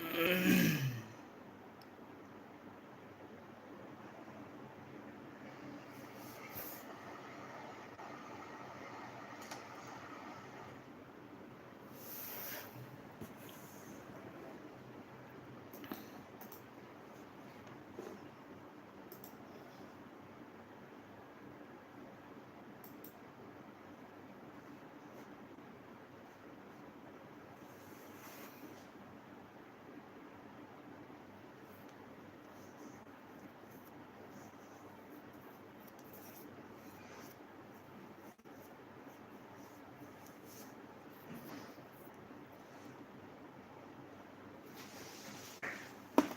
Mm-hmm.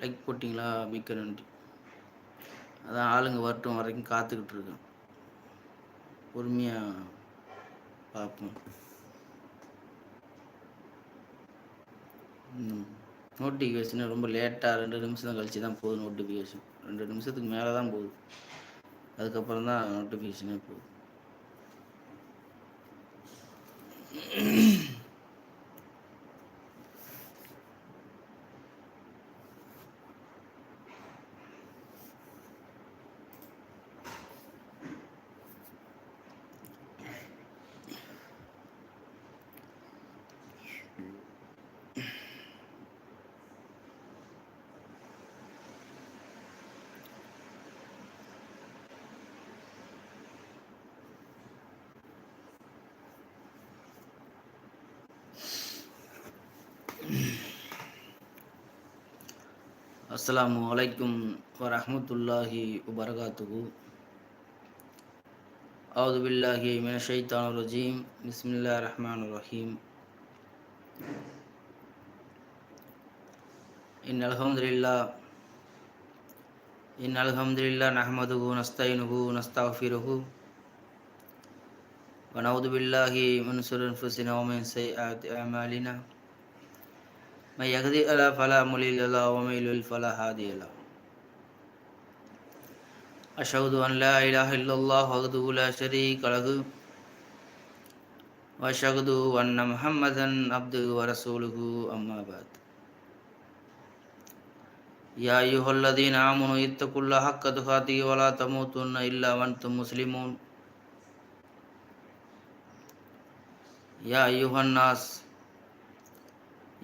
Like போட்டிங்களா? மிக்க நன்றி. அதான் ஆளுங்க வரட்டும் வரைக்கும் காத்துக்கிட்டு இருக்கேன். பொறுமையாக பார்ப்போம். நோட்டிஃபிகேஷன் ரொம்ப லேட்டாக ரெண்டு நிமிஷம் தான் கழிச்சு தான் போகுது நோட்டிஃபிகேஷன் ரெண்டு நிமிஷத்துக்கு மேலே தான் போகுது. அதுக்கப்புறம் தான் நோட்டிஃபிகேஷனே போகுது. அஸ்ஸலாமு அலைக்கும் வரஹ்மத்துல்லாஹி வபரகாத்துஹு அவுது பில்லாஹி மின ஷைத்தான ரஜீம் பிஸ்மில்லா ரஹ்மான் ரஹீம் இன் அல்ஹம்துலில்லா இன் அல்ஹம்துலில்லா நஹ்மதுஹு நஸ்தைனுஹு நஸ்தஃபிருஹு ونعوذ بالله من شرور انفسنا ومن سيئات اعمالنا من يهدي الله فلا مضل له ومن يضلل فلا هادي له أشهد أن لا إله إلا الله وحده لا شريك له وأشهد أن محمدا عبده ورسوله أما بعد يا أيها الذين آمنوا اتقوا الله حق تقاته ولا تموتن إلا وأنتم مسلمون يا أيها الناس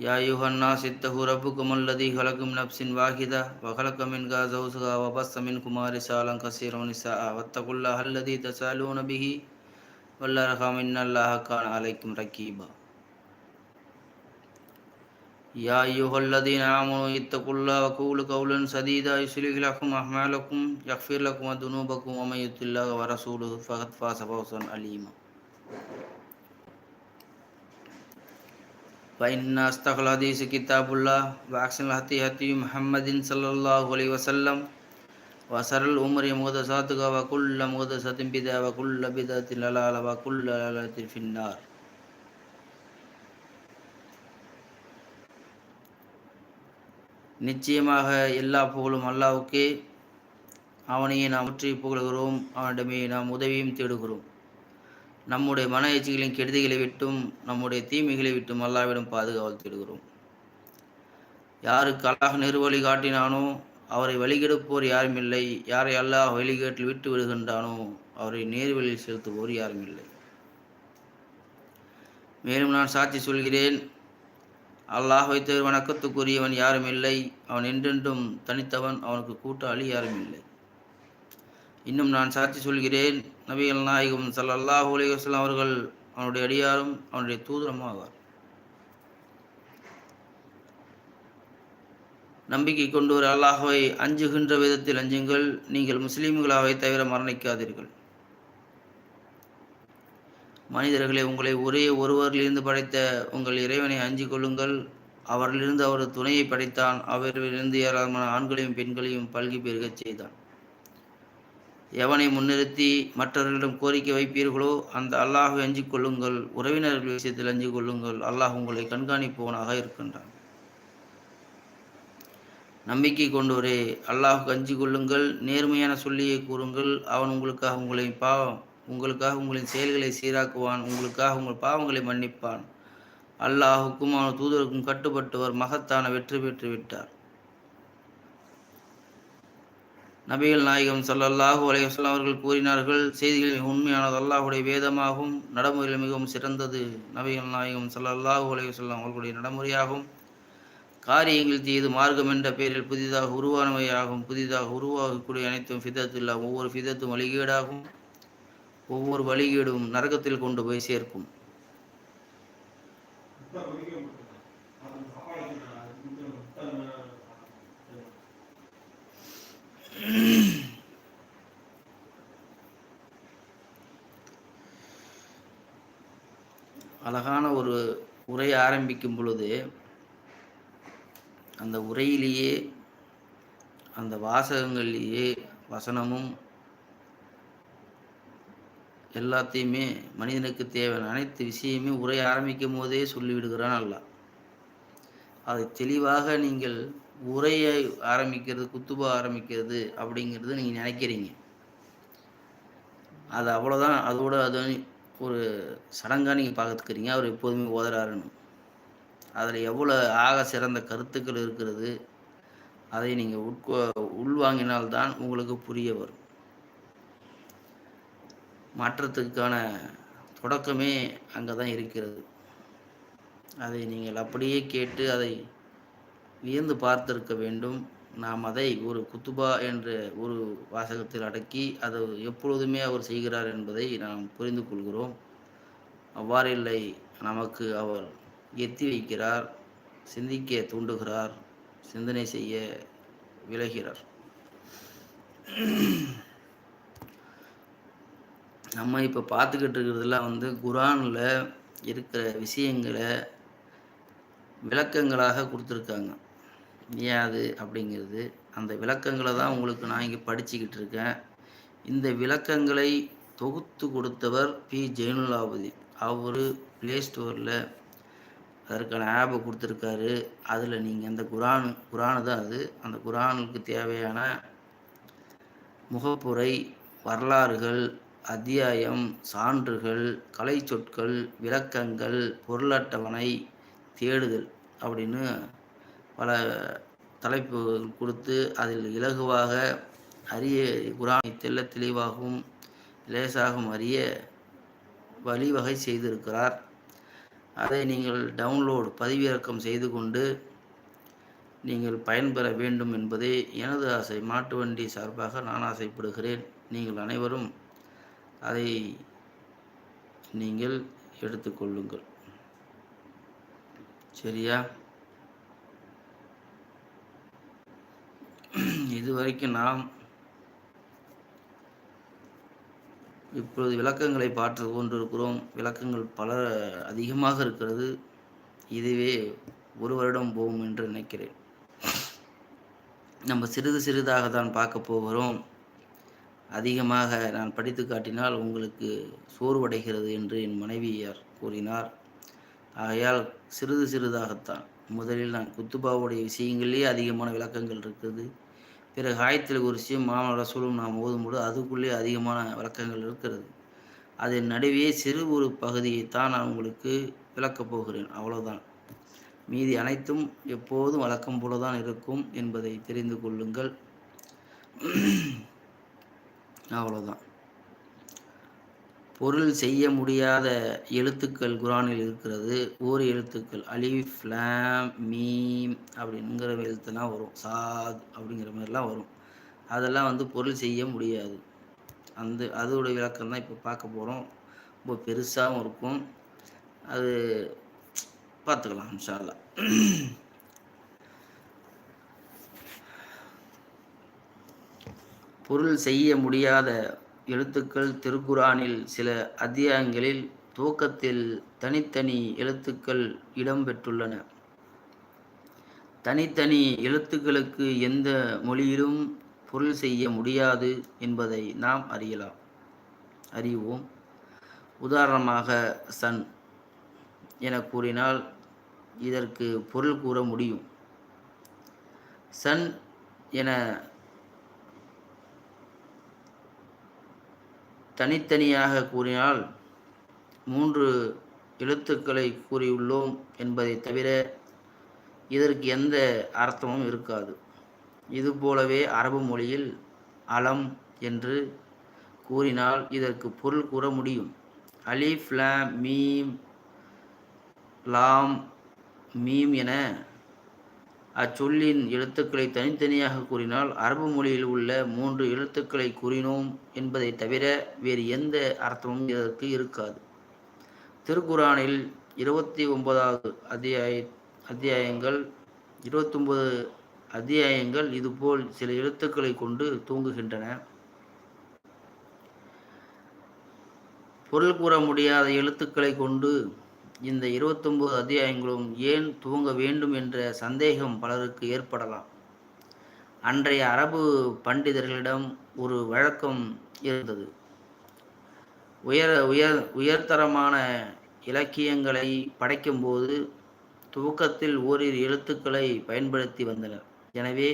يا أيها الناس اتقوا ربكم الذي خلقكم من نفس واحدة وخلق منها زوجها وبث منكما رسالا كثيرا ونساء واتقوا الله الذي تسألون به والأرحام إن الله كان عليكم رقيبا يا أيها الذين آمنوا اتقوا الله وقولوا قولا سديدا يصلح لكم أعمالكم يغفر لكم ذنوبكم ومن يطع الله ورسوله فقد فاز فوزا عليما فإن أصدق الحديث كتاب الله وأحسن الهدي هدي محمد صلى الله عليه وسلم وشر الأمور محدثاتها وكل محدثة بدعة وكل بدعة ضلالة وكل ضلالة في النار நிச்சயமாக எல்லா புகழும் அல்லாவுக்கே அவனையே நாம் முற்றி புகழ்கிறோம் அவனிடமே நாம் உதவியும் தேடுகிறோம் நம்முடைய மன எச்சிகளின் கெடுதிகளை விட்டும் நம்முடைய தீமைகளை விட்டும் அல்லாவிடம் பாதுகாவல் தேடுகிறோம். யாருக்கு அல்லாஹ் நெருவழி காட்டினானோ அவரை வழிகெடுப்போர் யாரும் இல்லை. யாரை அல்லாஹ் வழிகேட்டில் விட்டு விடுகின்றானோ அவரை நேர்வழியில் செலுத்துவோர் யாரும் இல்லை. மேலும் நான் சாட்சி சொல்கிறேன் அல்லாஹ் வைத்த வணக்கத்துக்குரியவன் யாரும் இல்லை. அவன் என்றென்றும் தனித்தவன் அவனுக்கு கூட்டாளி யாரும் இல்லை. இன்னும் நான் சாட்சி சொல்கிறேன் நபிகள் நாயகம் சல்லாஹ் அலைஹி வஸல்லம் அவர்கள் அவனுடைய அடியாரும் அவனுடைய தூதரமும் ஆவார் நம்பிக்கை கொண்டு ஒரு அல்லாஹுவை அஞ்சுகின்ற விதத்தில் அஞ்சுங்கள் நீங்கள் முஸ்லீம்களாவை தவிர மரணிக்காதீர்கள். மனிதர்களை உங்களை ஒரே ஒருவரிலிருந்து படைத்த உங்கள் இறைவனை அஞ்சு கொள்ளுங்கள். அவரிலிருந்து அவரது துணையை படைத்தான். அவரிலிருந்து ஏராளமான ஆண்களையும் பெண்களையும் பல்கி பெருகச் செய்தான். எவனை முன்னிறுத்தி மற்றவர்களிடம் கோரிக்கை வைப்பீர்களோ அந்த அல்லாஹை அஞ்சு கொள்ளுங்கள் உறவினர்கள் விஷயத்தில் அஞ்சு கொள்ளுங்கள் அல்லாஹ் உங்களை கண்காணிப்பவனாக இருக்கின்றான். நம்பிக்கை கொண்டோரே அல்லாஹ் அஞ்சு கொள்ளுங்கள் நேர்மையான சொல்லியை கூறுங்கள். அவன் உங்களுக்காக உங்களை பாவம் உங்களுக்காக உங்களின் செயல்களை சீராக்குவான் உங்களுக்காக உங்கள் பாவங்களை மன்னிப்பான். அல்லாஹுக்கும் அவன் தூதருக்கும் கட்டுப்பட்டவர் மகத்தான வெற்றி பெற்று விட்டார் நபிகள் நாயகம் ஸல்லல்லாஹு அலைஹி அவர்கள் கூறினார்கள் செய்திகளில் உண்மையானது. அல்லாஹுடைய வேதமாகவும் நடைமுறையில் மிகவும் சிறந்தது. நபிகள் நாயகம் ஸல்லல்லாஹு அலைஹி அவர்களுடைய நடைமுறையாகும். காரியங்கள் செய்து மார்க்கம் என்ற பெயரில் புதிதாக உருவானவையாகும். புதிதாக உருவாகக்கூடிய அனைத்தும் ஃபிதத்துல்லா ஒவ்வொரு ஃபிதத்தும் வழிகேடாகும். ஒவ்வொரு வழிகேடும் நரகத்தில் கொண்டு போய் சேர்க்கும். அழகான ஒரு உரை ஆரம்பிக்கும் பொழுது அந்த உரையிலேயே அந்த வாசகங்கள்லேயே வசனமும் எல்லாத்தையுமே மனிதனுக்கு தேவையான அனைத்து விஷயமே உரை ஆரம்பிக்கும் போதே சொல்லிவிடுகிறான் அல்ல அதை தெளிவாக நீங்கள் உரையை ஆரம்பிக்கிறது குத்துபா ஆரம்பிக்கிறது அப்படிங்கிறது நீங்கள் நினைக்கிறீங்க. அது அவ்வளோதான் அதோட அது ஒரு சடங்காக நீங்கள் பார்த்துக்கிறீங்க. அவர் எப்போதுமே ஓதுறாருன்னு. அதில் எவ்வளோ ஆக சிறந்த கருத்துக்கள் இருக்கிறது அதை நீங்கள் உட்கொ உள்வாங்கினால்தான் உங்களுக்கு புரிய வரும். மாற்றத்துக்கான தொடக்கமே அங்கே தான் இருக்கிறது. அதை நீங்கள் அப்படியே கேட்டு அதை வியந்து பார்த்திருக்க வேண்டும். நாம் அதை ஒரு குத்துபா என்ற ஒரு வாசகத்தில் அடக்கி அதை எப்பொழுதுமே அவர் செய்கிறார் என்பதை நாம் புரிந்து கொள்கிறோம். அவ்வாறில்லை நமக்கு அவர் எத்தி வைக்கிறார் சிந்திக்க தூண்டுகிறார் சிந்தனை செய்ய விளைகிறார் நம்ம இப்போ பார்த்துக்கிட்டு இருக்கிறதுலாம் வந்து குரானில் இருக்கிற விஷயங்களை விளக்கங்களாக கொடுத்துருக்காங்க. ஏன் அப்படிங்கிறது. அந்த விளக்கங்களை தான் உங்களுக்கு நான் இங்கே படிச்சுக்கிட்டு இருக்கேன். இந்த விளக்கங்களை தொகுத்து கொடுத்தவர் பி. ஜெயினுலாபதி அவர் ப்ளே ஸ்டோரில் அதற்கான ஆப்பை கொடுத்துருக்காரு. அதில் நீங்கள் அந்த குரான் குரானு தான் அது. அந்த குரானுக்கு தேவையான முகப்புரை வரலாறுகள் அத்தியாயம் சான்றுகள் கலை சொற்கள் விளக்கங்கள் பொருளட்டவணை தேடுதல் அப்படின்னு பல தலைப்புகள் கொடுத்து அதில் இலகுவாக அரிய குரானை தெள்ள தெளிவாகவும் லேசாகவும் அறிய வழிவகை செய்திருக்கிறார். அதை நீங்கள் டவுன்லோடு பதிவிறக்கம் செய்து கொண்டு நீங்கள் பயன்பெற வேண்டும் என்பதே எனது ஆசை. மாட்டு வண்டி சார்பாக நான் ஆசைப்படுகிறேன். நீங்கள் அனைவரும் அதை நீங்கள் எடுத்துக்கொள்ளுங்கள் சரியா? இதுவரைக்கும் நாம் இப்பொழுது விளக்கங்களை பார்த்து கொண்டிருக்கிறோம். விளக்கங்கள் பல அதிகமாக இருக்கிறது. இதுவே ஒரு வருடம் போகும் என்று நினைக்கிறேன். நம்ம சிறிது சிறிதாக தான் பார்க்க போகிறோம். அதிகமாக நான் படித்து காட்டினால் உங்களுக்கு சோர்வடைகிறது என்று என் மனைவியார் கூறினார். ஆகையால் சிறிது சிறிதாகத்தான். முதலில் நான் குத்துபாவுடைய விஷயங்களிலே அதிகமான விளக்கங்கள் இருக்குது பிறகு ஆயத்தில் குறிச்சியும் விஷயம் மாமன ரசூலும் நாம் ஓதும்போது அதுக்குள்ளே அதிகமான விளக்கங்கள் இருக்கிறது. அதன் நடுவே சிறு ஒரு பகுதியைத்தான் நான் உங்களுக்கு விளக்கப் போகிறேன். அவ்வளோதான் மீதி அனைத்தும் எப்போதும் வழக்கம் போல தான் இருக்கும் என்பதை தெரிந்து கொள்ளுங்கள். அவ்வளோதான் பொருள் செய்ய முடியாத எழுத்துக்கள் குரானில் இருக்கிறது. ஓர் எழுத்துக்கள் அலிஃப் லாம் மீம் அப்படிங்கிற எழுத்துலாம் வரும். சாத் அப்படிங்கிற மாதிரிலாம் வரும். அதெல்லாம் வந்து பொருள் செய்ய முடியாது. அந்த அதோட விளக்கம் தான் இப்போ பார்க்க போகிறோம் ரொம்ப பெருசாகவும் இருக்கும். அது பார்த்துக்கலாம் இன்ஷால்லா பொருள் செய்ய முடியாத எழுத்துக்கள் திருக்குரானில் சில அத்தியாயங்களில் துவக்கத்தில் தனித்தனி எழுத்துக்கள் இடம்பெற்றுள்ளன. தனித்தனி எழுத்துக்களுக்கு எந்த மொழியிலும் பொருள் செய்ய முடியாது என்பதை நாம் அறியலாம். அறிவோம். உதாரணமாக சன் என கூறினால் இதற்கு பொருள் கூற முடியும். சன் என தனித்தனியாக கூறினால் மூன்று எழுத்துக்களை கூறியுள்ளோம் என்பதை தவிர இதற்கு எந்த அர்த்தமும் இருக்காது. இதுபோலவே அரபு மொழியில் அலம் என்று கூறினால் இதற்கு பொருள் கூற முடியும். அலிஃப் லாம் மீம் லாம் மீம் என அச்சொல்லின் எழுத்துக்களை தனித்தனியாக கூறினால் அரபு மொழியில் உள்ள மூன்று எழுத்துக்களை கூறினோம் என்பதை தவிர வேறு எந்த அர்த்தமும் இதற்கு இருக்காது. திருக்குறானில் இருபத்தி ஒன்பதாவது அத்தியாய அத்தியாயங்கள் இருபத்தொன்பது அத்தியாயங்கள் இதுபோல் சில எழுத்துக்களை கொண்டு தூங்குகின்றன. பொருள் கூற முடியாத எழுத்துக்களை கொண்டு இந்த இருபத்தொம்பது அத்தியாயங்களும் ஏன் துவங்க வேண்டும் என்ற சந்தேகம் பலருக்கு ஏற்படலாம். அன்றைய அரபு பண்டிதர்களிடம் ஒரு வழக்கம் இருந்தது. உயர் உயர் உயர்தரமான இலக்கியங்களை படைக்கும்போது துவக்கத்தில் ஓரிரு எழுத்துக்களை பயன்படுத்தி வந்தனர். எனவே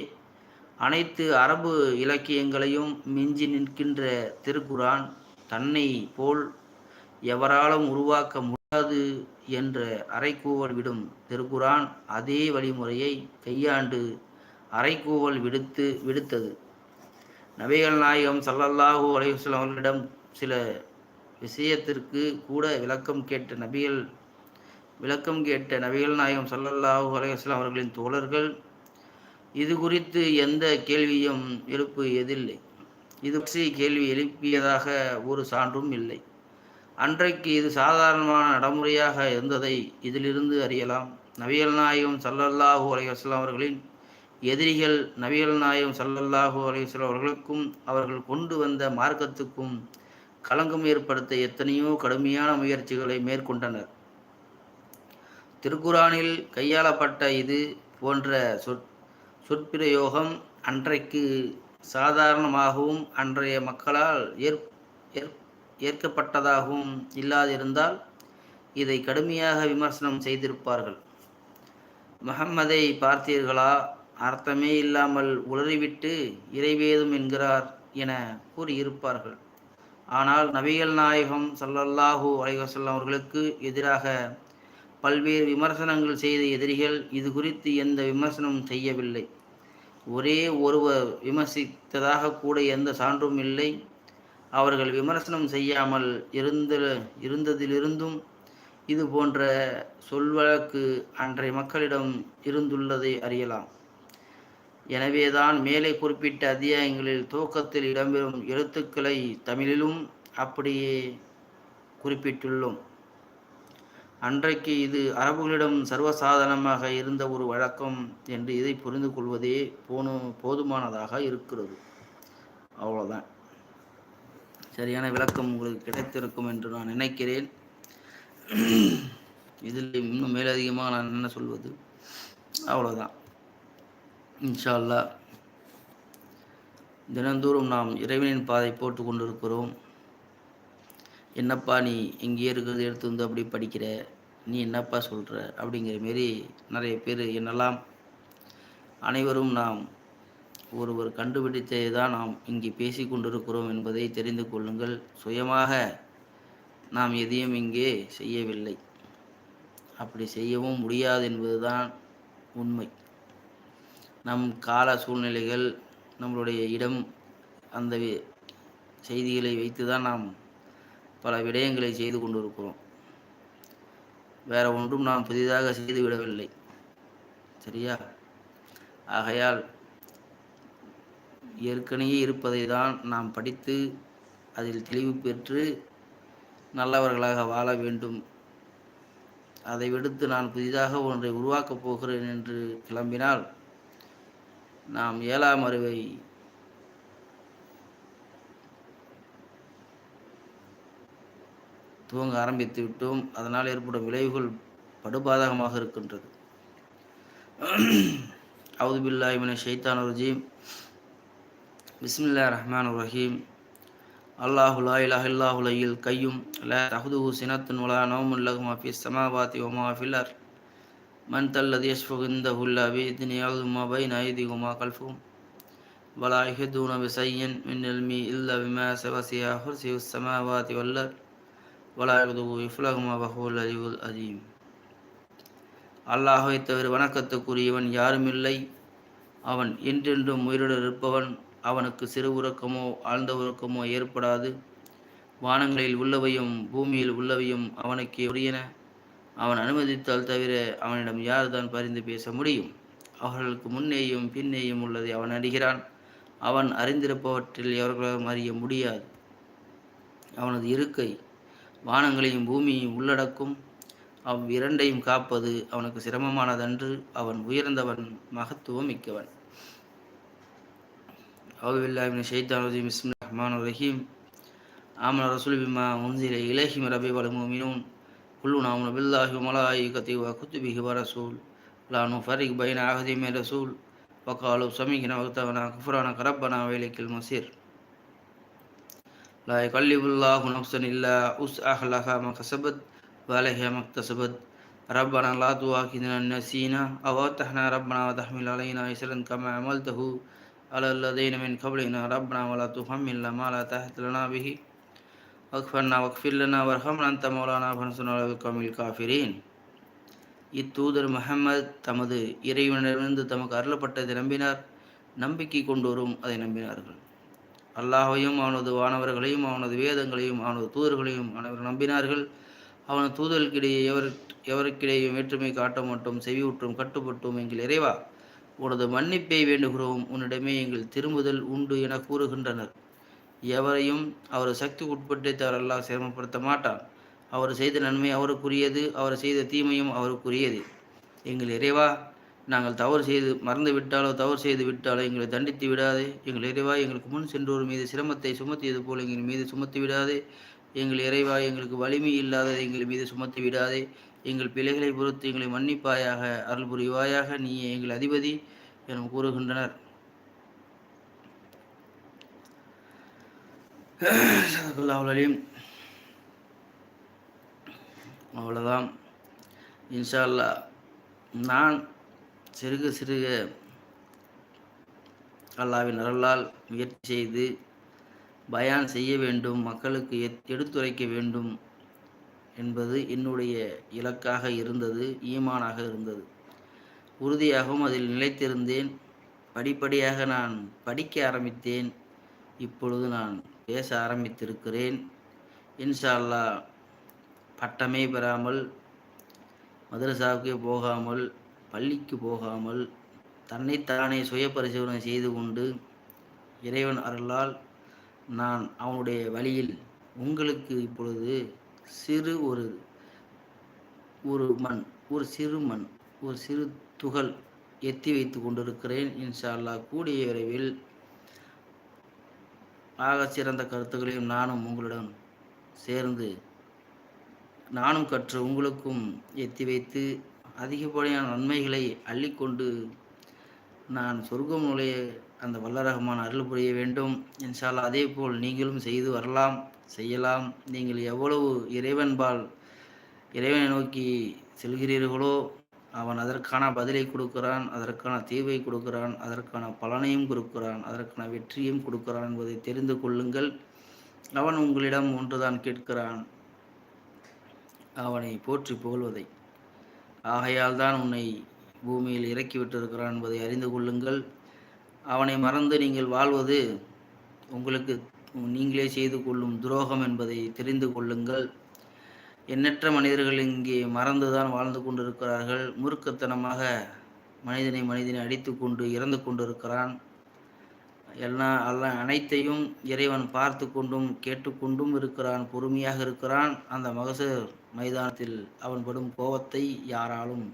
அனைத்து அரபு இலக்கியங்களையும் மிஞ்சி நிற்கின்ற திருக்குரான் தன்னை போல் எவராலும் உருவாக்க கூடாது என்ற அறைக்கூவல் விடும் திருக்குரான் அதே வழிமுறையை கையாண்டு அறைக்கூவல் விடுத்து விடுத்தது. நபிகள் நாயகம் சல்லல்லாஹு அலையுஸ்லாம் அவர்களிடம் சில விஷயத்திற்கு கூட விளக்கம் கேட்ட நபிகள் விளக்கம் கேட்ட நபிகள் நாயகம் சல்லல்லாஹு அலையுஸ்லாம் அவர்களின் தோழர்கள் இது குறித்து எந்த கேள்வியும் எழுப்பியதில்லை இது பற்றி கேள்வி எழுப்பியதாக ஒரு சான்றும் இல்லை. அன்றைக்கு இது சாதாரணமான நடைமுறையாக இருந்ததை இதிலிருந்து அறியலாம். நபிகள் நாயகம் சல்லல்லாஹு அலைவாஸ்லாம் அவர்களின் எதிரிகள் நபிகள் நாயகம் சல்லல்லாஹு அலைவாஸ்லாம் அவர்களுக்கும் அவர்கள் கொண்டு வந்த மார்க்கத்துக்கும் களங்கம் ஏற்படுத்த எத்தனையோ கடுமையான முயற்சிகளை மேற்கொண்டனர். திருக்குரானில் கையாளப்பட்ட இது போன்ற சொற் சொற்பிரயோகம் அன்றைக்கு சாதாரணமாகவும் அன்றைய மக்களால் ஏற் ஏற்கப்பட்டதாகவும் இல்லாதிருந்தால் இதை கடுமையாக விமர்சனம் செய்திருப்பார்கள். முகம்மதை பார்த்தீர்களா? அர்த்தமே இல்லாமல் உளறிவிட்டு இறைவேதும் என்கிறார் என கூறியிருப்பார்கள். ஆனால் நபிகள் நாயகம் சல்லல்லாஹூ அலைவசல்லாம் அவர்களுக்கு எதிராக பல்வேறு விமர்சனங்கள் செய்த எதிரிகள் இது குறித்து எந்த விமர்சனமும் செய்யவில்லை. ஒரே ஒருவர் விமர்சித்ததாக கூட எந்த சான்றும் இல்லை. அவர்கள் விமர்சனம் செய்யாமல் இருந்த இருந்ததிலிருந்தும் இது போன்ற சொல்வழக்கு அன்றைய மக்களிடம் இருந்துள்ளதை அறியலாம். எனவேதான் மேலே குறிப்பிட்ட அத்தியாயங்களில் துவக்கத்தில் இடம்பெறும் எழுத்துக்களை தமிழிலும் அப்படியே குறிப்பிட்டுள்ளோம். அன்றைக்கு இது அரபுகளிடம் சர்வசாதாரணமாக இருந்த ஒரு வழக்கம் என்று இதை புரிந்து கொள்வதே போனு போதுமானதாக இருக்கிறது. அவ்வளோதான் சரியான விளக்கம் உங்களுக்கு கிடைத்திருக்கும் என்று நான் நினைக்கிறேன். இதில் இன்னும் மேலதிகமாக நான் என்ன சொல்வது? அவ்வளோதான் இன்ஷா அல்லா தினந்தோறும் நாம் இறைவனின் பாதை போட்டு கொண்டிருக்கிறோம். என்னப்பா நீ இங்கேயே இருக்கிறது எடுத்து வந்து அப்படி படிக்கிற? நீ என்னப்பா சொல்கிற அப்படிங்கிற மாரி நிறைய பேர் என்னெல்லாம் அனைவரும் நாம் ஒருவர் கண்டுபிடித்ததை தான் நாம் இங்கே பேசி கொண்டிருக்கிறோம் என்பதை தெரிந்து கொள்ளுங்கள். சுயமாக நாம் எதையும் இங்கே செய்யவில்லை. அப்படி செய்யவும் முடியாது என்பதுதான் உண்மை. நம் கால சூழ்நிலைகள் நம்மளுடைய இடம் அந்த செய்திகளை வைத்து தான் நாம் பல விடயங்களை செய்து கொண்டிருக்கிறோம். வேற ஒன்றும் நாம் புதிதாக செய்துவிடவில்லை. சரியா? ஆகையால் ஏற்கனவே இருப்பதை தான் நாம் படித்து அதில் தெளிவு பெற்று நல்லவர்களாக வாழ வேண்டும். அதை விடுத்து நான் புதிதாக ஒன்றை உருவாக்கப் போகிறேன் என்று கிளம்பினால் நாம் ஏழாம் அறிவை துவங்க ஆரம்பித்து விட்டோம். அதனால் ஏற்படும் விளைவுகள் படுபாதகமாக இருக்கின்றது. அவுதுபில்லாஹிமின ஷைத்தான் ரஜீம். பிஸ்மில்லா ரஹ்மான் ரஹீம் அல்லாஹுலா இலாஹ் இல்லாஹுலையில் கையும் ல தஹுதுஹு சினத்துன் உலா நோமுன் லஹு மஃபி சமாபாத்தி ஒமா ஃபில்லர் மன் தல்லது யஷ்ஃபுகுந்த ஹுல்லா பி தினியாகுமா பை நயதிகுமா கல்ஃபும் வலா இஹதூன விசையன் மின் இல்ல விம சிவசியா ஹுர்சி சமாவாத்தி வல்லர் வலா இஹதுஹு இஃப்லகுமா பஹுல் அலிவுல் அதீம் அல்லாஹை தவிர வணக்கத்துக்குரியவன் யாருமில்லை. அவன் என்றென்றும் உயிருடன் இருப்பவன் அவனுக்கு சிறு உறக்கமோ ஆழ்ந்த உறக்கமோ ஏற்படாது. வானங்களில் உள்ளவையும் பூமியில் உள்ளவையும் அவனுக்கே உரியன. அவன் அனுமதித்தால் தவிர அவனிடம் யார்தான் பரிந்து பேச முடியும்? அவர்களுக்கு முன்னேயும் பின்னேயும் உள்ளதை அவன் அறிகிறான். அவன் அறிந்திருப்பவற்றில் எவர்களும் அறிய முடியாது. அவனது இருக்கை வானங்களையும் பூமியையும் உள்ளடக்கும். அவ்விரண்டையும் காப்பது அவனுக்கு சிரமமானதன்று. அவன் உயர்ந்தவன் மகத்துவம் மிக்கவன் أعوذ بالله من الشيطان الرجيم. بسم الله الرحمن الرحيم. آمن الرسول بما أنزل إليه من ربه والمؤمنون. كلنا آمن بالله وملائكته وكتبه ورسول. لا نفرق بين عهد من رسول. وقالوا سمعنا واتبعنا كفرانك ربنا وإليك المصير. لا يكلف الله نفسا إلا وسعها. لها ما كسبت وعليها ما اكتسبت. ربنا لا تؤاخذنا نسينا أو أطعنا. ربنا وتحمل علينا إسرا كما عملته. على الذين من قبلنا ربنا ولا تحملنا ما لا تحت لنا به واغفرنا واغفر لنا وارحمنا أنت مولانا فانصرنا على القوم الكافرين இத்தூதர் முகமது தமது இறைவனிடமிருந்து தமக்கு அருளப்பட்டதை நம்பினார் நம்பிக்கை கொண்டோரும் அதை நம்பினார்கள் அல்லாஹையும் அவனது வானவர்களையும் அவனது வேதங்களையும் அவனது தூதர்களையும் அனைவரும் நம்பினார்கள் அவனது தூதர்களுக்கிடையே எவர் எவருக்கிடையும் வேற்றுமை காட்ட மாட்டோம் செவியுற்றும் கட்டுப்பட்டோம் எங்கள் இறைவா உனது மன்னிப்பை வேண்டுகிறோம். உன்னிடமே எங்கள் திரும்புதல் உண்டு என கூறுகின்றனர். எவரையும் அவர் சக்தி உட்பட்டு தவறெல்லாம் சிரமப்படுத்த மாட்டான். அவர் செய்த நன்மை அவருக்குரியது அவர் செய்த தீமையும் அவருக்குரியது. எங்கள் இறைவா நாங்கள் தவறு செய்து மறந்து விட்டாலோ தவறு செய்து விட்டாலோ எங்களை தண்டித்து விடாதே. எங்கள் இறைவா எங்களுக்கு முன் சென்றோர் மீது சிரமத்தை சுமத்தியது போல் எங்கள் மீது சுமத்தி விடாதே. எங்கள் இறைவா எங்களுக்கு வலிமை இல்லாத எங்கள் மீது சுமத்தி விடாதே. எங்கள் பிழைகளை பொறுத்து எங்களை மன்னிப்பாயாக அருள் புரிவாயாக. நீ எங்கள் அதிபதி. என கூறுகின்றனர். அவ்வளோதான் இன்ஷா அல்லா நான் சிறுக சிறுக அல்லாவின் அருளால் முயற்சி செய்து பயான் செய்ய வேண்டும் மக்களுக்கு எடுத்துரைக்க வேண்டும் என்பது என்னுடைய இலக்காக இருந்தது ஈமானாக இருந்தது. உறுதியாகவும் அதில் நிலைத்திருந்தேன். படிப்படியாக நான் படிக்க ஆரம்பித்தேன். இப்பொழுது நான் பேச ஆரம்பித்திருக்கிறேன். இன்ஷால்லா பட்டமே பெறாமல் மதரசாவுக்கே போகாமல் பள்ளிக்கு போகாமல் தன்னைத்தானே சுய பரிசோதனை செய்து கொண்டு இறைவன் அருளால் நான் அவனுடைய வழியில் உங்களுக்கு இப்பொழுது சிறு ஒரு ஒரு மண் ஒரு சிறு மண் ஒரு சிறு துகள் எத்தி வைத்து கொண்டிருக்கிறேன் இன்ஷா அல்லா கூடிய விரைவில் ஆக சிறந்த கருத்துக்களையும் நானும் உங்களுடன் சேர்ந்து நானும் கற்று உங்களுக்கும் எத்தி வைத்து அதிகப்படியான நன்மைகளை அள்ளிக்கொண்டு நான் சொர்க்கம் நுழைய அந்த வல்லரகமான அருள் புரிய வேண்டும். இன்ஷால்லா அதே போல் நீங்களும் செய்து வரலாம் செய்யலாம். நீங்கள் எவ்வளவு இறைவன்பால் இறைவனை நோக்கி செல்கிறீர்களோ அவன் அதற்கான பதிலை கொடுக்கிறான் அதற்கான தீர்வை கொடுக்கிறான் அதற்கான பலனையும் கொடுக்கிறான் அதற்கான வெற்றியும் கொடுக்கிறான் என்பதை தெரிந்து கொள்ளுங்கள். அவன் உங்களிடம் ஒன்றுதான் கேட்கிறான். அவனை போற்றி புகழ்வதை. ஆகையால் தான் உன்னை பூமியில் இறக்கிவிட்டிருக்கிறான் என்பதை அறிந்து கொள்ளுங்கள். அவனை மறந்து நீங்கள் வாழ்வது உங்களுக்கு நீங்களே செய்து கொள்ளும் துரோகம் என்பதை தெரிந்து கொள்ளுங்கள். எண்ணற்ற மனிதர்கள் இங்கே மறந்துதான் வாழ்ந்து கொண்டிருக்கிறார்கள். முறுக்கத்தனமாக மனிதனை மனிதனை அடித்து கொண்டு இறந்து கொண்டிருக்கிறான். எல்லா எல்லாம் அனைத்தையும் இறைவன் பார்த்து கொண்டும் கேட்டுக்கொண்டும் இருக்கிறான் பொறுமையாக இருக்கிறான். அந்த மகசூர் மைதானத்தில் அவன் படும் கோபத்தை யாராலும்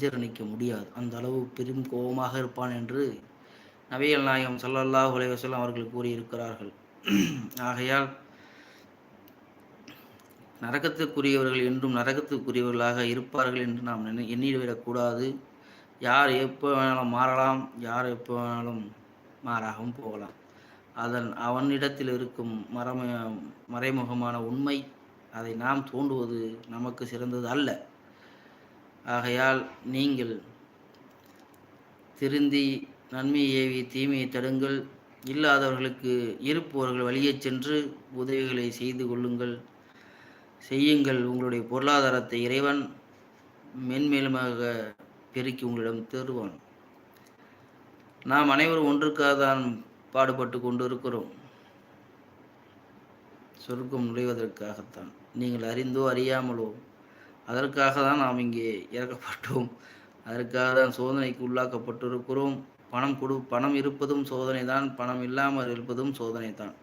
ஜீரணிக்க முடியாது. அந்த அளவு பெரும் கோபமாக இருப்பான் என்று நபிகள் நாயகம் சல்லல்லாஹ் உலகம் அவர்கள் கூறியிருக்கிறார்கள். ஆகையால் நரகத்துக்குரியவர்கள் என்றும் நரகத்துக்குரியவர்களாக இருப்பார்கள் என்று நாம் நினை எண்ணிவிடக்கூடாது. யார் எப்போ வேணாலும் மாறலாம் யார் எப்போ வேணாலும் மாறாகவும் போகலாம். அதன் அவனிடத்தில் இருக்கும் மறம மறைமுகமான உண்மை அதை நாம் தோண்டுவது நமக்கு சிறந்தது அல்ல. ஆகையால் நீங்கள் திருந்தி நன்மையை ஏவி தீமையை தடுங்கள். இல்லாதவர்களுக்கு இருப்பவர்கள் வழியே சென்று உதவிகளை செய்து கொள்ளுங்கள். செய்யுங்கள். உங்களுடைய பொருளாதாரத்தை இறைவன் மென்மேலுமாக பெருக்கி உங்களிடம் தருவான் நாம் அனைவரும் ஒன்றுக்காக தான் பாடுபட்டு கொண்டு இருக்கிறோம் சொர்க்கம் நுழைவதற்காகத்தான். நீங்கள் அறிந்தோ அறியாமலோ அதற்காக தான் நாம் இங்கே இறக்கப்பட்டோம். அதற்காக தான் சோதனைக்கு உள்ளாக்கப்பட்டு இருக்கிறோம் பணம் கொடு பணம் இருப்பதும் சோதனை தான் பணம் இல்லாமல் இருப்பதும் சோதனை தான்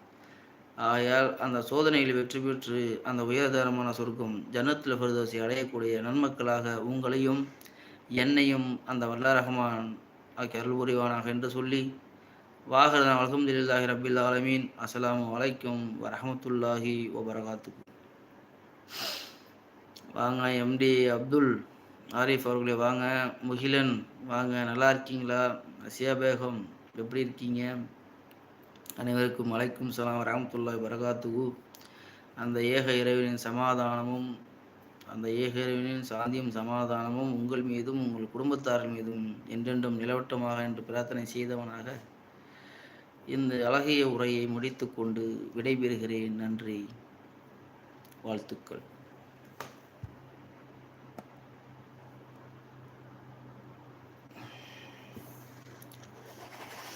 ஆகையால் அந்த சோதனையில் வெற்றி பெற்று அந்த உயர்தரமான சொர்க்கம் ஜன்னத்தில் பிரதோசி அடையக்கூடிய நன்மக்களாக உங்களையும் என்னையும் அந்த வல்ல ரஹமான் ஆகிய அருள் புரிவானாக என்று சொல்லி வாகன அலமதுல்லாஹி ரபில் ஆலமீன். அஸ்ஸலாமு வலைக்கும் வரஹமத்துல்லாஹி வபரகாத்துக்கு வாங்க எம்டி அப்துல் ஆரிஃப் அவர்களே வாங்க. முகிலன் வாங்க. நல்லா இருக்கீங்களா? அசியா பேகம் எப்படி இருக்கீங்க? அனைவருக்கும் அலைக்கும் சலாம் வரமத்துல்லாஹி வரகாத்துகு அந்த ஏக இறைவனின் சமாதானமும் அந்த ஏக இறைவனின் சாந்தியும் சமாதானமும் உங்கள் மீதும் உங்கள் குடும்பத்தார்கள் மீதும் என்றென்றும் நிலவட்டமாக என்று பிரார்த்தனை செய்தவனாக இந்த அழகிய உரையை முடித்துக்கொண்டு விடைபெறுகிறேன். நன்றி. வாழ்த்துக்கள்.